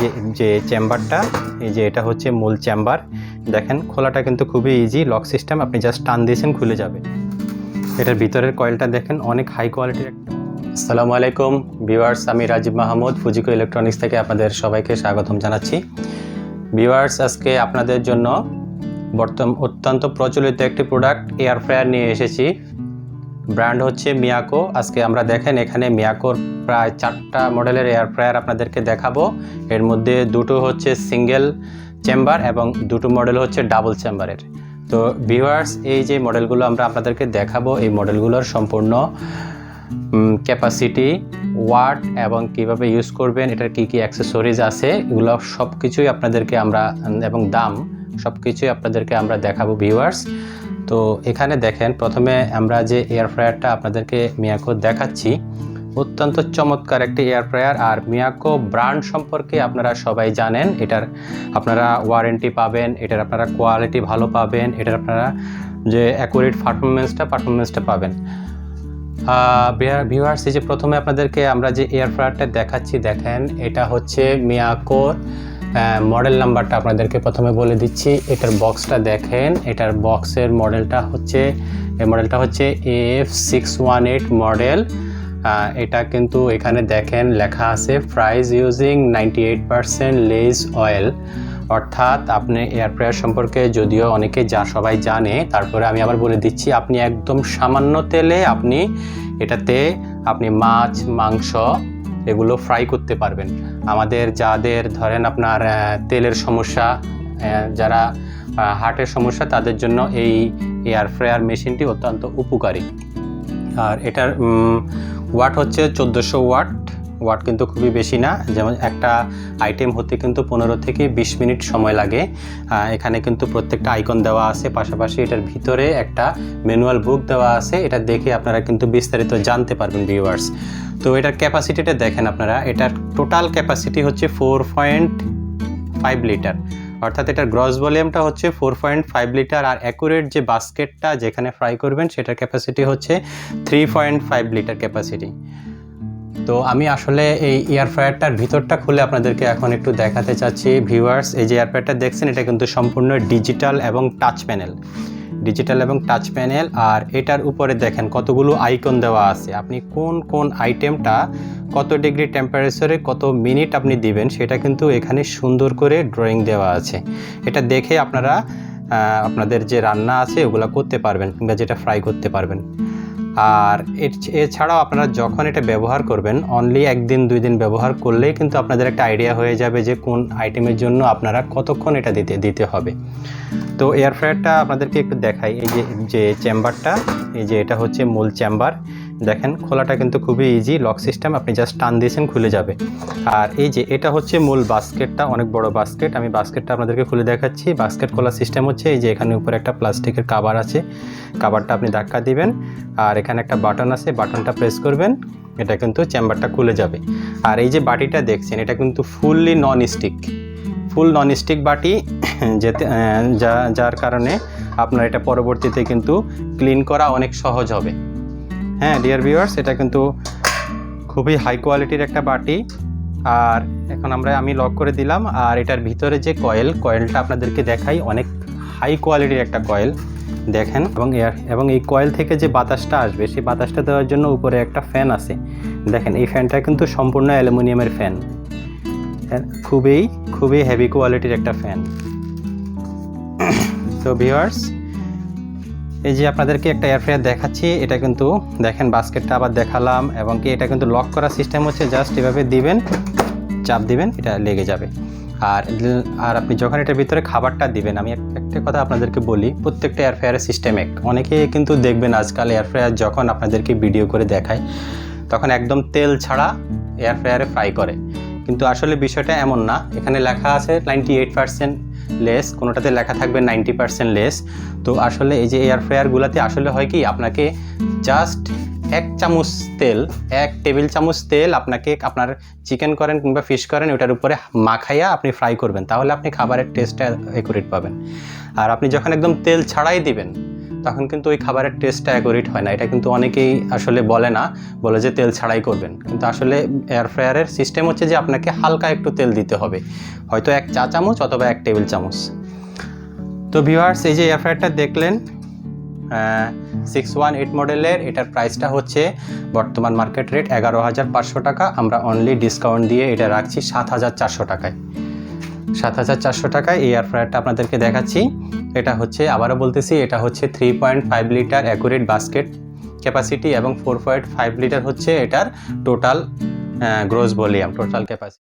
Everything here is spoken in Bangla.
যে যে চেম্বারটা এই যে এটা হচ্ছে মূল চেম্বার দেখেন, খোলাটা কিন্তু খুবই ইজি লক সিস্টেম আপনি জাস্ট টান দিয়েছেন, খুলে যাবে। এটার ভিতরের কয়েলটা দেখেন, অনেক হাই কোয়ালিটির একটা। আসসালামু আলাইকুম ভিউয়ার্স আমি রাজীব মাহমুদ ফুজিকো ইলেকট্রনিক্স থেকে আপনাদের সবাইকে স্বাগতম জানাচ্ছি। ভিউয়ার্স আজকে আপনাদের জন্য বর্তমান অত্যন্ত প্রচলিত একটি প্রোডাক্ট এয়ার ফ্রায়ার নিয়ে এসেছি। ব্র্যান্ড হচ্ছে মিয়াকো। আজকে আমরা দেখেন এখানে মিয়াকোর প্রায় চারটা মডেলের এয়ার ফ্রায়ার আপনাদেরকে দেখাবো। এর মধ্যে দুটো হচ্ছে সিঙ্গেল চেম্বার এবং দুটো মডেল হচ্ছে ডাবল চেম্বারের তো ভিউয়ার্স এই যে মডেলগুলো আমরা আপনাদেরকে দেখাবো, এই মডেলগুলোর সম্পূর্ণ ক্যাপাসিটি ওয়াট এবং কীভাবে ইউজ করবেন, এটার কি কি অ্যাক্সেসরিজ আছে, এগুলো সব কিছুই আপনাদেরকে আমরা এবং দাম সব কিছুই আপনাদেরকে আমরা দেখাবো ভিউয়ার্স তো এখানে দেখেন, প্রথমে আমরা যে এয়ার ফ্রায়ারটা আপনাদেরকে মিয়াকো দেখাচ্ছি, অত্যন্ত চমৎকার একটি এয়ার ফ্রায়ার আর মিয়াকো ব্র্যান্ড সম্পর্কে আপনারা সবাই জানেন। এটার আপনারা ওয়ারেন্টি পাবেন, এটার আপনারা কোয়ালিটি ভালো পাবেন, এটার আপনারা যে অ্যাকুরেট পারফরমেন্সটা পারফরমেন্সটা পাবেন। ভিউয়ার্স যে প্রথমে আপনাদেরকে আমরা যে এয়ার ফ্রায়ারটা দেখাচ্ছি, দেখেন, এটা হচ্ছে মিয়াকোর মডেল নাম্বারটা আপনাদেরকে প্রথমে বলে দিচ্ছি। এটার বক্সটা দেখেন। এটার বক্সের মডেলটা হচ্ছে মডেলটা হচ্ছে F six one eight model এটা কিন্তু এখানে দেখেন লেখা আছে fries using ninety eight percent less oil অর্থাৎ আপনি এয়ার ফ্রায়ার সম্পর্কে যদিও অনেকে যা সবাই জানে, তারপরে আমি আবার বলে দিচ্ছি, আপনি একদম সামান্য তেলে আপনি এটাতে আপনি মাছ, মাংস এগুলো ফ্রাই করতে পারবেন। আমাদের যাদের ধরেন আপনার তেলের সমস্যা যারা হার্টের সমস্যা, তাদের জন্য এই এয়ার ফ্রায়ার মেশিনটি অত্যন্ত উপকারী। আর এটার ওয়াট হচ্ছে চোদ্দোশো ওয়াট ওয়াট কিন্তু খুবই বেশি না, যেমন একটা আইটেম হতে কিন্তু পনেরো থেকে বিশ মিনিট সময় লাগে। এখানে কিন্তু প্রত্যেকটা আইকন দেওয়া আছে, পাশাপাশি এটার ভিতরে একটা ম্যানুয়াল বুক দেওয়া আছে। এটা দেখে আপনারা কিন্তু বিস্তারিত জানতে পারবেন ভিউয়ার্স তো এটার ক্যাপাসিটিটা দেখেন আপনারা, এটার টোটাল ক্যাপাসিটি হচ্ছে ফোর পয়েন্ট ফাইভ লিটার অর্থাৎ এটার গ্রস ভলিউমটা হচ্ছে ফোর পয়েন্ট ফাইভ লিটার আর অ্যাকুরেট যে বাস্কেটটা যেখানে ফ্রাই করবেন, সেটার ক্যাপাসিটি হচ্ছে three point five litre capacity তো আমি আসলে এই এয়ার ফ্রায়ারটার ভিতরটা খুলে আপনাদেরকে এখন একটু দেখাতে চাচ্ছি ভিউয়ার্স এই যে এয়ার ফ্রায়ারটা দেখছেন, এটা কিন্তু সম্পূর্ণ ডিজিটাল এবং টাচ প্যানেল ডিজিটাল এবং টাচ প্যানেল আর এটার উপরে দেখেন কতগুলো আইকন দেওয়া আছে। আপনি কোন কোন আইটেমটা কত ডিগ্রি টেম্পারেচারে কত মিনিট আপনি দিবেন, সেটা কিন্তু এখানে সুন্দর করে ড্রয়িং দেওয়া আছে। এটা দেখে আপনারা আপনাদের যে রান্না আছে, ওগুলো করতে পারবেন কিংবা যেটা ফ্রাই করতে পারবেন। আর এছাড়াও আপনারা যখন এটা ব্যবহার করবেন অনলি একদিন, দুই দিন ব্যবহার করলেই কিন্তু আপনাদের একটা আইডিয়া হয়ে যাবে যে কোন আইটেমের জন্য আপনারা কতক্ষণ এটা দিতে দিতে হবে। তো এয়ার ফ্রায়ারটা আপনাদেরকে একটু দেখাই। এই যে যে চেম্বারটা এই যে এটা হচ্ছে মূল চেম্বার দেখেন, খোলাটা কিন্তু খুবই ইজি লক সিস্টেম আপনি জাস্ট টান দিয়েছেন, খুলে যাবে। আর এই যে, এটা হচ্ছে মূল বাস্কেটটা, অনেক বড় বাস্কেট। আমি বাস্কেটটা আপনাদেরকে খুলে দেখাচ্ছি। বাস্কেট খোলার সিস্টেম হচ্ছে এই যে, এখানে উপরে একটা প্লাস্টিকের কাভার আছে। কাভারটা আপনি ধাক্কা দিবেন, আর এখানে একটা বাটন আছে, বাটনটা প্রেস করবেন, এটা কিন্তু চেম্বারটা খুলে যাবে। আর এই যে, বাটিটা দেখছেন, এটা কিন্তু fully non stick full non stick বাটি, যেতে যা, যার কারণে আপনার এটা পরবর্তীতে কিন্তু ক্লিন করা অনেক সহজ হবে। হ্যাঁ ডিয়ার ভিউয়ার্স এটা কিন্তু খুবই হাই কোয়ালিটির একটা বাটি। আর এখন আমরা, আমি লক করে দিলাম, আর এটার ভিতরে যে কয়েল কয়েলটা আপনাদেরকে দেখাই, অনেক হাই কোয়ালিটির একটা কয়েল দেখেন। এবং এয়ার এবং এই কয়েল থেকে যে বাতাসটা আসবে, সেই বাতাসটা দেওয়ার জন্য উপরে একটা ফ্যান আছে। দেখেন, এই ফ্যানটা কিন্তু সম্পূর্ণ অ্যালুমিনিয়ামের ফ্যান খুবই খুবই হেভি কোয়ালিটির একটা ফ্যান তো ভিউয়ার্স এই যে আপনাদেরকে একটা এয়ার ফ্রায়ার দেখাচ্ছি, এটা কিন্তু দেখেন বাস্কেটটা আবার দেখালাম, এবং কি এটা কিন্তু লক করার সিস্টেম হচ্ছে জাস্ট এভাবে দিবেন, চাপ দিবেন, এটা লেগে যাবে। আর আর আপনি যখন এটার ভিতরে খাবারটা দিবেন, আমি এক- একটা কথা আপনাদেরকে বলি, প্রত্যেকটা এয়ার ফ্রায়ারের সিস্টেম এক। অনেকে কিন্তু দেখবেন আজকাল এয়ার ফ্রায়ার যখন আপনাদেরকে ভিডিও করে দেখায়, তখন একদম তেল ছাড়া এয়ার ফ্রায়ারে ফ্রাই করে। কিন্তু আসলে বিষয়টা এমন না, এখানে লেখা আছে নাইনটি এইট পার্সেন্ট লেস কোনোটাতে লেখা থাকবে নাইনটি পার্সেন্ট লেস তো আসলে এই যে এয়ার ফ্রায়ারগুলোতে আসলে হয় কি, আপনাকে জাস্ট এক চামচ তেল, এক টেবিল চামচ তেল আপনাকে আপনার চিকেন করেন কিংবা ফিশ করেন, ওটার উপরে মাখাইয়া আপনি ফ্রাই করবেন। তাহলে আপনি খাবারের টেস্টটা একুরেট পাবেন। আর আপনি যখন একদম তেল ছাড়াই দিবেন তখন কিন্তু ওই খাবারের টেস্টটা অ্যাকোরেট হয় না। এটা কিন্তু অনেকেই আসলে বলে না, বলে যে তেল ছাড়াই করবেন। কিন্তু আসলে এয়ার ফ্রায়ারের সিস্টেম হচ্ছে যে আপনাকে হালকা একটু তেল দিতে হবে। হয়তো এক চা চামচ অথবা এক টেবিল চামচ। তো ভিউয়ার্স এই যে এয়ার ফ্রায়ারটা দেখলেন সিক্স ওয়ান এইট মডেলের এটার প্রাইসটা হচ্ছে বর্তমান মার্কেট রেট এগারো হাজার পাঁচশো টাকা। আমরা অনলি ডিসকাউন্ট দিয়ে এটা রাখছি সাত হাজার চারশো টাকায়। সাত হাজার চারশো টাকায় এই এয়ার ফ্রায়ারটা আপনাদেরকে দেখাচ্ছি। এটা হচ্ছে, আবারও বলতেছি, এটা হচ্ছে three point five litre accurate basket capacity এবং ফোর পয়েন্ট ফাইভ লিটার হচ্ছে এটার total gross volume total capacity